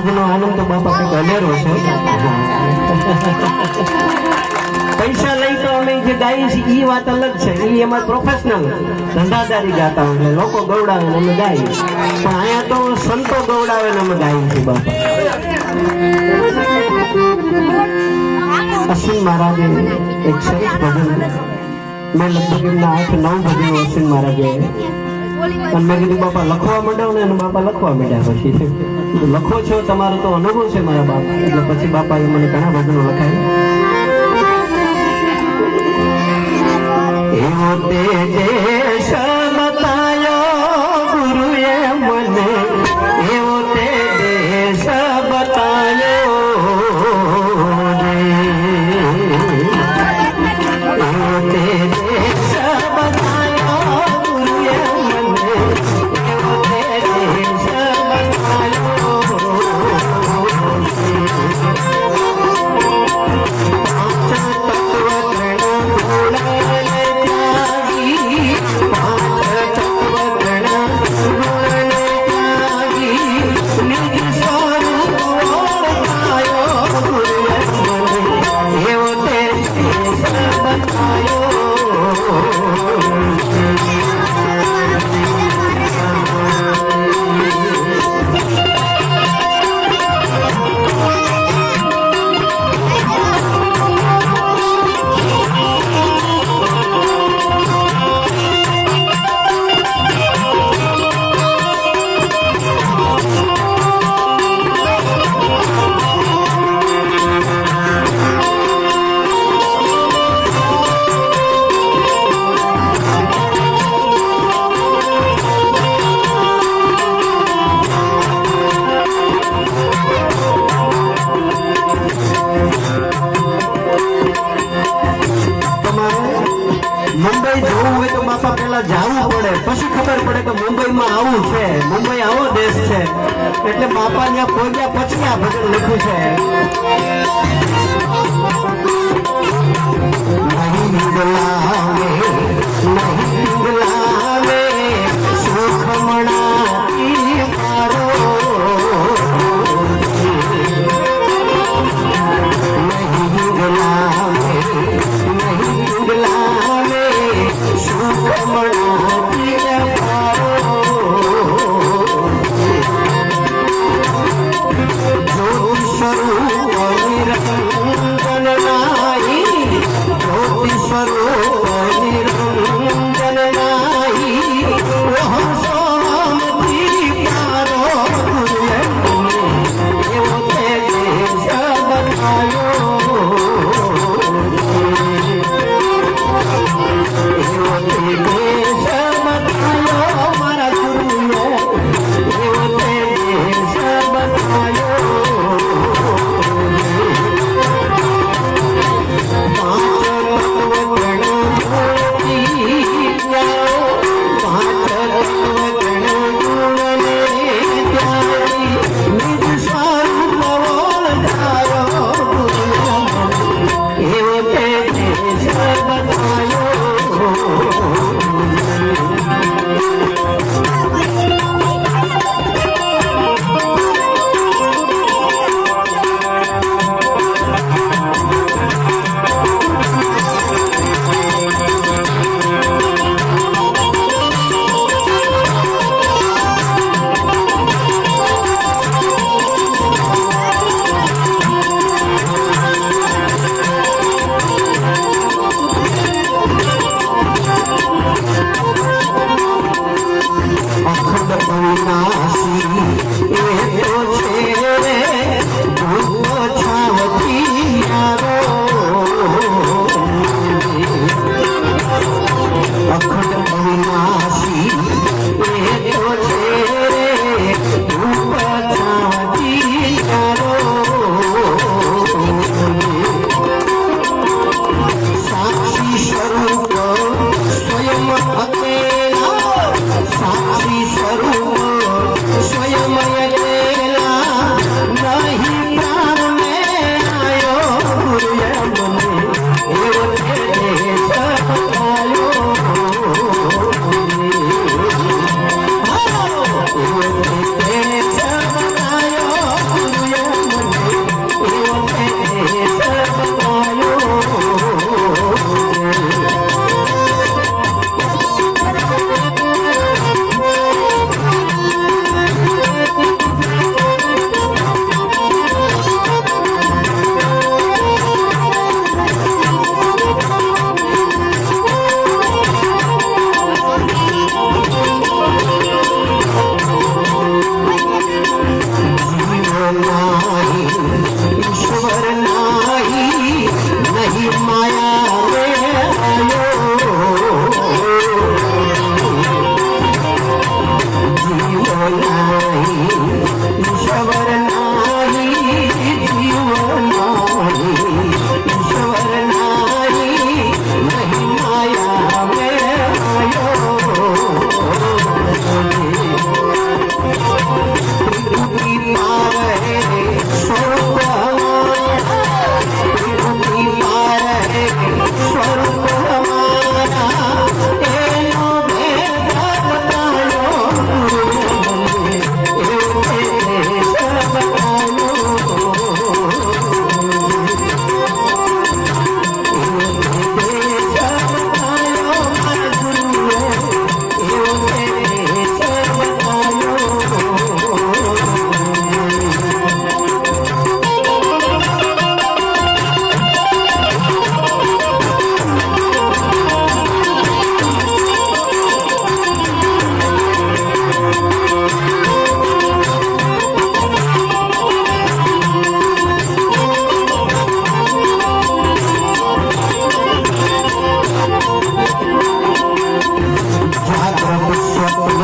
आज आनंद तो बापा को भले रोस पैसा लई तो हमें जे गाइस ई बात अलग छे ई हमर प्रोफेशनल धंधादारी जाता हूं लोग गौड़ा में हम गाई पर आया तो संतो गौड़ा में हम गाई थी बापा असीम महाराज एक सरस भजन मैं लगभग ना आठ नौ भजन असीम महाराज है અને મેં કીધું બાપા લખવા માંડ્યો ને બાપા લખવા માંડ્યા પછી લખો છો તમારો તો અનુભવ છે મારા બાપ એટલે પછી બાપાએ મને ઘણા ભજનો લખાય એવો તે और थे मुंबई आओ देश थे એટલે બાપા ને પોરિયા પછિયા બજર લખ્યું છે નહીં ગલામે નહીં ગલામે સુખ મણાતી મારો નહીં ગલામે નહીં ગલામે સુખ મણાતી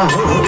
¡Gracias!